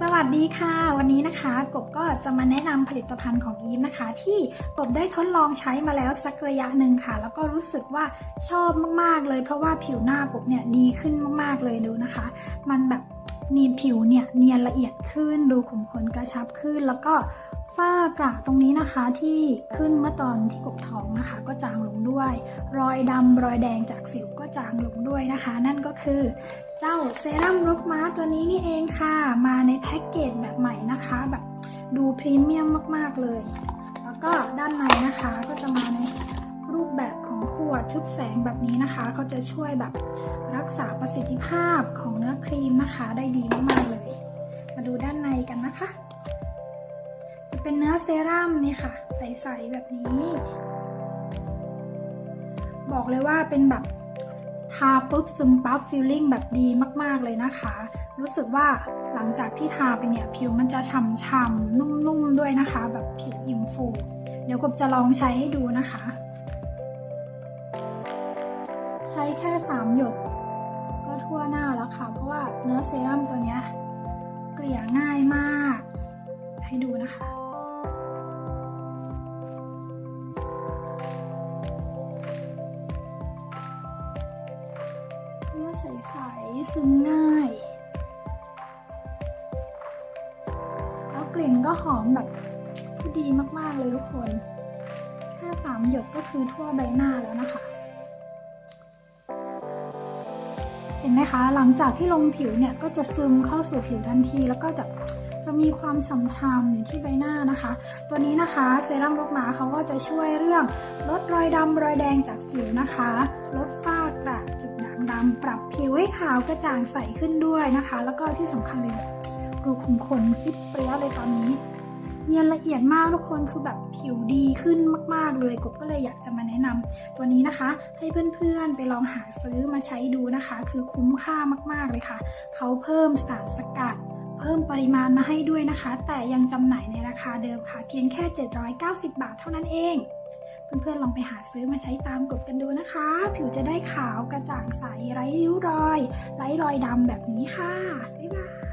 สวัสดีค่ะ วันนี้นะคะกบก็จะมาแนะนำผลิตภัณฑ์ของอีฟนะคะ ที่กบได้ทดลองใช้มาแล้วสักระยะหนึ่งค่ะ แล้วก็รู้สึกว่าชอบมากๆเลย เพราะว่าผิวหน้ากบเนี่ยดีขึ้นมากๆเลยดูนะคะ มันแบบเนียนผิวเนี่ยเนียนละเอียดขึ้น ดูขุมขนกระชับขึ้น แล้วก็ ฝ้ากระตรงนี้นะคะที่ขึ้นเมื่อตอนที่กบท้องนะคะ ก็จางลงด้วย รอยดำรอยแดงจากสิวก็จางลงด้วยนะคะ นั่นก็คือเจ้าเซรั่มรกม้าตัวนี้นี่เองค่ะ มาในแพ็กเกจแบบใหม่นะคะ แบบดูพรีเมียมมากๆเลย แล้วก็ด้านในนะคะก็จะมาในรูปแบบของขวดทึบแสงแบบนี้นะคะเขาจะช่วยแบบรักษาประสิทธิภาพของเนื้อครีมนะคะ ได้ดีมากๆเลย มาดูด้านในกันนะคะจะ เป็นเนื้อเซรั่มนี่ค่ะ ใสๆแบบนี้ บอกเลยว่าเป็นแบบทาปุ๊บซึมปั๊บฟีลลิ่งแบบดีมากๆเลยนะคะ รู้สึกว่าหลังจากที่ทาไปเนี่ยผิวมันจะฉ่ำๆนุ่มๆด้วยนะคะ แบบผิวอิ่มฟู เดี๋ยวกบจะลองใช้ให้ดูนะคะ ใช้แค่ 3 หยดก็ทั่วหน้าแล้วค่ะ เพราะว่าเนื้อเซรั่มตัวเนี้ยเกลี่ยง่ายมาก ให้ดูนะคะ เนื้อใสๆซึมง่าย แล้วกลิ่นก็หอมแบบดีมากๆเลยทุกคน แค่สามหยดก็คือทั่วใบหน้าแล้วนะคะ เห็นไหมคะ หลังจากที่ลงผิวเนี่ยก็จะซึมเข้าสู่ผิวทันทีแล้วก็จะจะมีความฉ่ำๆอยู่ที่ใบหน้านะคะ ตัวนี้นะคะเซรั่มลูกหมาเขาก็จะช่วยเรื่องลดรอยดำรอยแดงจากสิวนะคะ ลดฝ้ากระ ดด่างดำปรับผิวให้ขาวกระจ่างใสขึ้นด้วยนะคะ แล้วก็ที่สำคัญเลยรูขุมขนฟิตเปรี้ยเลยตอนนี้ เนียนละเอียดมากทุกคนคือแบบผิวดีขึ้นมาก ๆ เลยกบก็เลยอยากจะมาแนะนำตัวนี้นะคะ ให้เพื่อนๆไปลองหาซื้อมาใช้ดูนะคะ คือคุ้มค่ามากๆเลยค่ะ เขาเพิ่มสารสกัดเพิ่มปริมาณมาให้ด้วยนะคะ แต่ยังจำหน่ายในราคาเดิมค่ะ เพียงแค่ 790 บาทเท่านั้นเอง เพื่อนๆลองไปหาซื้อมาใช้ตามกดกันดูนะคะ ผิวจะได้ขาวกระจ่างใสไร้ริ้วรอย ไร้รอยดำแบบนี้ค่ะ บ๊ายบาย